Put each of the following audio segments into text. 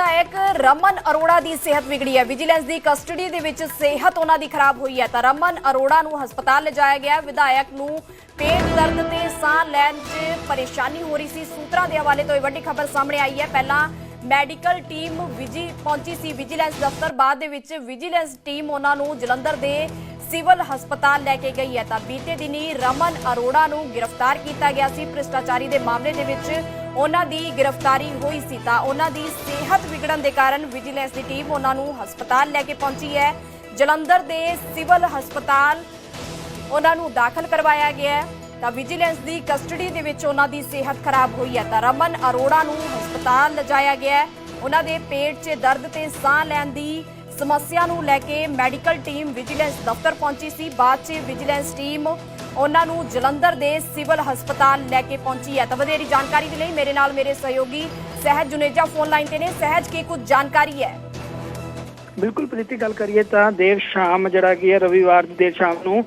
ਵਿਧਾਇਕ ਰਮਨ ਅਰੋੜਾ ਦੀ ਸਿਹਤ ਵਿਗੜੀ ਹੈ। ਵਿਜੀਲੈਂਸ ਦੀ ਕਸਟਡੀ ਦੇ ਵਿੱਚ ਸਿਹਤ ਉਹਨਾਂ ਦੀ ਖਰਾਬ ਹੋਈ ਹੈ। ਤਾਂ ਰਮਨ ਅਰੋੜਾ ਨੂੰ ਹਸਪਤਾਲ ਲਿਜਾਇਆ ਗਿਆ। ਵਿਧਾਇਕ ਨੂੰ ਪੇਟ ਦਰਦ ਤੇ ਸਾਹ ਲੈਣ 'ਚ ਪਰੇਸ਼ਾਨੀ ਹੋ ਰਹੀ ਸੀ। ਸੂਤਰਾਂ ਦੇ ਹਵਾਲੇ ਤੋਂ ਇਹ ਵੱਡੀ ਖਬਰ ਸਾਹਮਣੇ ਆਈ ਹੈ। ਪਹਿਲਾਂ ਮੈਡੀਕਲ ਟੀਮ ਵਿਜੀ ਪਹੁੰਚੀ ਸੀ ਵਿਜੀਲੈਂਸ ਦਫ਼ਤਰ। ਬਾਅਦ ਦੇ ਵਿੱਚ ਵਿਜੀਲੈਂਸ ਟੀਮ ਉਹਨਾਂ ਨੂੰ ਜਲੰਧਰ ਦੇ ਸਿਵਲ ਹਸਪਤਾਲ ਲੈ ਕੇ ਗਈ ਹੈ। ਤਾਂ ਬੀਤੇ ਦਿਨੀ ਰਮਨ ਅਰੋੜਾ ਨੂੰ ਗ੍ਰਿਫਤਾਰ ਕੀਤਾ ਗਿਆ ਸੀ। ਭ੍ਰਿਸ਼ਟਾਚਾਰੀ ਦੇ ਮਾਮਲੇ ਦੇ ਵਿੱਚ ਉਹਨਾਂ ਦੀ ਗ੍ਰਿਫਤਾਰੀ ਹੋਈ ਸੀ ਤਾਂ ਉਹਨਾਂ ਦੀ ਸਿਹਤ ਵਿਗੜਨ ਦੇ ਕਾਰਨ ਵਿਜੀਲੈਂਸ ਦੀ ਟੀਮ ਉਹਨਾਂ ਨੂੰ ਹਸਪਤਾਲ ਲੈ ਕੇ ਪਹੁੰਚੀ ਹੈ। ਜਲੰਧਰ ਦੇ ਸਿਵਲ ਹਸਪਤਾਲ ਉਹਨਾਂ ਨੂੰ ਦਾਖਲ ਕਰਵਾਇਆ ਗਿਆ ਹੈ। ਤਾਂ ਵਿਜੀਲੈਂਸ ਦੀ ਕਸਟਡੀ ਦੇ ਵਿੱਚ ਉਹਨਾਂ ਦੀ ਸਿਹਤ ਖਰਾਬ ਹੋਈ ਹੈ ਤਾਂ ਰਮਨ ਅਰੋੜਾ ਨੂੰ ਹਸਪਤਾਲ ਲਿਜਾਇਆ ਗਿਆ ਹੈ। ਉਹਨਾਂ ਦੇ ਪੇਟ 'ਚ ਦਰਦ ਤੇ ਸਾਹ ਲੈਣ ਦੀ ਸਮੱਸਿਆ ਨੂੰ ਲੈ ਕੇ ਮੈਡੀਕਲ ਟੀਮ ਵਿਜੀਲੈਂਸ ਦਫ਼ਤਰ ਪਹੁੰਚੀ ਸੀ। ਬਾਅਦ 'ਚ ਵਿਜੀਲੈਂਸ ਟੀਮ ਉਹਨਾਂ ਨੂੰ ਜਲੰਧਰ ਦੇ ਸਿਵਲ ਹਸਪਤਾਲ ਲੈ ਕੇ ਪਹੁੰਚੀ ਹੈ। ਤਾਂ ਵਧੇਰੀ ਜਾਣਕਾਰੀ ਦੇ ਲਈ ਮੇਰੇ ਨਾਲ ਮੇਰੇ ਸਹਿਯੋਗੀ ਸਹਿਜ ਜੁਨੇਜਾ ਫੋਨ ਲਾਈਨ ਤੇ ਨੇ। ਸਹਿਜ, ਕੀ ਕੁਝ ਜਾਣਕਾਰੀ ਹੈ? ਬਿਲਕੁਲ ਪ੍ਰੀਤੀ, ਗੱਲ ਕਰੀਏ ਤਾਂ ਦੇਰ ਸ਼ਾਮ ਜਿਹੜਾ ਕੀ ਹੈ, ਰਵੀਵਾਰ ਦੀ ਦੇਰ ਸ਼ਾਮ ਨੂੰ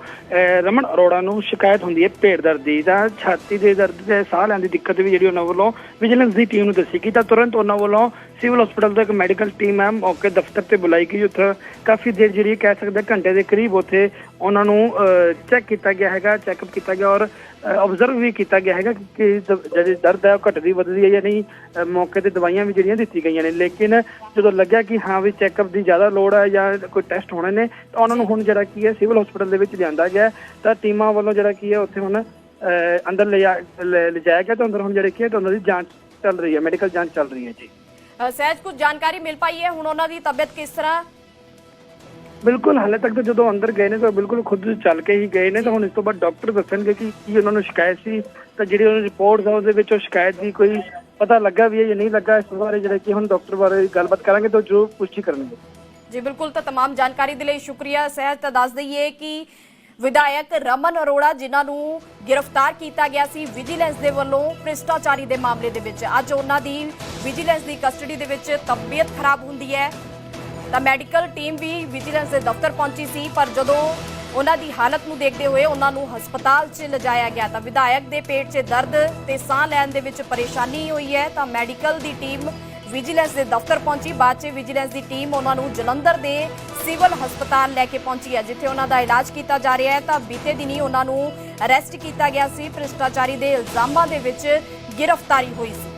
ਰਮਨ ਅਰੋੜਾ ਨੂੰ ਸ਼ਿਕਾਇਤ ਹੁੰਦੀ ਹੈ ਪੇਟ ਦਰਦ ਦੀ। ਤਾਂ ਛਾਤੀ ਦੇ ਦਰਦ ਤੇ ਸਾਹ ਲੈਣ ਦੀ ਦਿੱਕਤ ਵੀ ਜਿਹੜੀ ਉਹਨਾਂ ਵੱਲੋਂ ਵਿਜੀਲੈਂਸ ਦੀ ਟੀਮ ਨੂੰ ਦੱਸੀ ਗਈ। ਤਾਂ ਤੁਰੰਤ ਉਹਨਾਂ ਵੱਲੋਂ ਸਿਵਲ ਹਸਪੀਟਲ ਦਾ ਇੱਕ ਮੈਡੀਕਲ ਟੀਮ ਹੈ, ਮੌਕੇ ਦਫ਼ਤਰ ਤੇ ਬੁਲਾਈ ਗਈ। ਉੱਥੇ ਕਾਫੀ ਦੇਰ ਜਿਹੜੀ ਕਹਿ ਸਕਦੇ ਘੰਟੇ ਦੇ ਕਰੀਬ ਉੱਥੇ ਉਹਨਾਂ ਨੂੰ ਚੈੱਕ ਕੀਤਾ ਗਿਆ ਹੈਗਾ ਚੈੱਕਅਪ ਕੀਤਾ ਗਿਆ ਔਰ ਆਬਜ਼ਰਵ ਵੀ ਕੀਤਾ ਗਿਆ ਹੈਗਾ ਕਿ ਜਿਹੜੀ ਦਰਦ ਹੈ ਉਹ ਘਟਦੀ ਵੱਧਦੀ ਹੈ ਜਾਂ ਨਹੀਂ। ਮੌਕੇ ਤੇ ਦਵਾਈਆਂ ਵੀ ਜਿਹੜੀਆਂ ਦਿੱਤੀ ਗਈਆਂ ਨੇ। ਲੇਕਿਨ ਜਦੋਂ ਲੱਗਿਆ ਕਿ ਹਾਂ ਵੀ ਚੈੱਕਅਪ ਦੀ ਜ਼ਿਆਦਾ ਲੋੜ ਹੈ ਜਾਂ ਕੋਈ ਟੈਸਟ ਹੋਣੇ ਨੇ ਤਾਂ ਉਹਨਾਂ ਨੂੰ ਹੁਣ ਜਿਹੜਾ ਕੀ ਹੈ ਸਿਵਲ ਹਸਪੀਟਲ ਦੇ ਵਿੱਚ ਲਿਆਂਦਾ ਗਿਆ। ਤਾਂ ਟੀਮਾਂ ਵੱਲੋਂ ਜਿਹੜਾ ਕੀ ਹੈ ਉੱਥੇ ਹੁਣ ਅੰਦਰ ਲਿਜਾਇਆ ਗਿਆ ਤਾਂ ਅੰਦਰ ਹੁਣ ਜਿਹੜੇ ਕੀ ਹੈ ਤਾਂ ਉਹਨਾਂ ਦੀ ਜਾਂਚ ਚੱਲ ਰਹੀ ਹੈ ਮੈਡੀਕਲ ਜਾਂਚ ਚੱਲ ਰਹੀ ਹੈ ਜੀ। ਸਹਿਜ ਕੁਝ ਜਾਣਕਾਰੀ ਮਿਲ ਪਾਈ ਹੈ? ਹੁਣ ਉਹਨਾਂ ਦੀ ਤਬੀਅਤ ਕਿਸ ਤਰ੍ਹਾਂ? ਬਿਲਕੁਲ ਹਾਲੇ ਤੱਕ ਤਾਂ ਜਦੋਂ ਅੰਦਰ ਗਏ ਨੇ ਤਾਂ ਬਿਲਕੁਲ ਖੁਦ ਚੱਲ ਕੇ ਹੀ ਗਏ ਨੇ ਤਾਂ ਹੁਣ ਇਸ ਤੋਂ ਬਾਅਦ ਡਾਕਟਰ ਦੱਸਣਗੇ ਕਿ ਕੀ ਉਹਨਾਂ ਨੂੰ ਸ਼ਿਕਾਇਤ ਸੀ। ਤਾਂ ਜਿਹੜੀ ਉਹਨਾਂ ਦੀ ਰਿਪੋਰਟਸ ਆ ਉਹਦੇ ਵਿੱਚ ਉਹ ਸ਼ਿਕਾਇਤ ਦੀ ਕੋਈ ਪਤਾ ਲੱਗਾ ਵੀ ਹੈ ਜਾਂ ਨਹੀਂ ਲੱਗਾ ਇਸ ਬਾਰੇ ਜਿਹੜਾ ਕਿ ਹੁਣ ਡਾਕਟਰ ਬਾਰੇ ਗੱਲਬਾਤ ਕਰਾਂਗੇ ਤਾਂ ਜੋ ਪੁਸ਼ਟੀ ਕਰਨਗੇ। ਜੀ ਬਿਲਕੁਲ ਤਾਂ तमाम ਜਾਣਕਾਰੀ ਦੇ ਲਈ ਸ਼ੁਕਰੀਆ ਸਹਿਜ ਤਾਂ ਦੱਸ ਦਈਏ ਕਿ ਵਿਧਾਇਕ ਰਮਨ ਅਰੋੜਾ ਜਿਨ੍ਹਾਂ ਨੂੰ ਗ੍ਰਿਫਤਾਰ ਕੀਤਾ ਗਿਆ ਸੀ ਵਿਜੀਲੈਂਸ ਦੇ ਵੱਲੋਂ ਭ੍ਰਿਸ਼ਟਾਚਾਰੀ ਦੇ ਮਾਮਲੇ ਦੇ ਵਿੱਚ ਅੱਜ ਉਹਨਾਂ ਦੀ ਵਿਜੀਲੈਂਸ ਦੀ ਕਸਟਡੀ ਦੇ ਵਿੱਚ ਤਬੀਅਤ ਖਰਾਬ ਹੁੰਦੀ ਹੈ ਤਾਂ ਮੈਡੀਕਲ ਟੀਮ ਵੀ ਵਿਜੀਲੈਂਸ ਦੇ ਦਫ਼ਤਰ ਪਹੁੰਚੀ ਸੀ ਪਰ ਜਦੋਂ ਉਹਨਾਂ ਦੀ ਹਾਲਤ ਨੂੰ ਦੇਖਦੇ ਹੋਏ ਉਹਨਾਂ ਨੂੰ ਹਸਪਤਾਲ 'ਚ ਲਿਜਾਇਆ ਗਿਆ ਤਾਂ ਵਿਧਾਇਕ ਦੇ ਪੇਟ 'ਚ ਦਰਦ ਤੇ ਸਾਹ ਲੈਣ ਦੇ ਵਿੱਚ ਪਰੇਸ਼ਾਨੀ ਹੋਈ ਹੈ ਤਾਂ ਮੈਡੀਕਲ ਦੀ ਟੀਮ ਵਿਜੀਲੈਂਸ ਦੇ ਦਫ਼ਤਰ ਪਹੁੰਚੀ। ਬਾਅਦ 'ਚ ਵਿਜੀਲੈਂਸ ਦੀ ਟੀਮ ਉਹਨਾਂ ਨੂੰ ਜਲੰਧਰ ਦੇ ਸਿਵਲ ਹਸਪਤਾਲ ਲੈ ਕੇ ਪਹੁੰਚੀ ਹੈ, ਜਿੱਥੇ ਉਹਨਾਂ ਦਾ ਇਲਾਜ ਕੀਤਾ ਜਾ ਰਿਹਾ ਹੈ। ਤਾਂ ਬੀਤੇ ਦਿਨੀ ਉਹਨਾਂ ਨੂੰ ਅਰੈਸਟ ਕੀਤਾ ਗਿਆ ਸੀ। ਭ੍ਰਿਸ਼ਟਾਚਾਰੀ ਦੇ ਇਲਜ਼ਾਮਾਂ ਦੇ ਵਿੱਚ ਗ੍ਰਿਫਤਾਰੀ ਹੋਈ ਸੀ।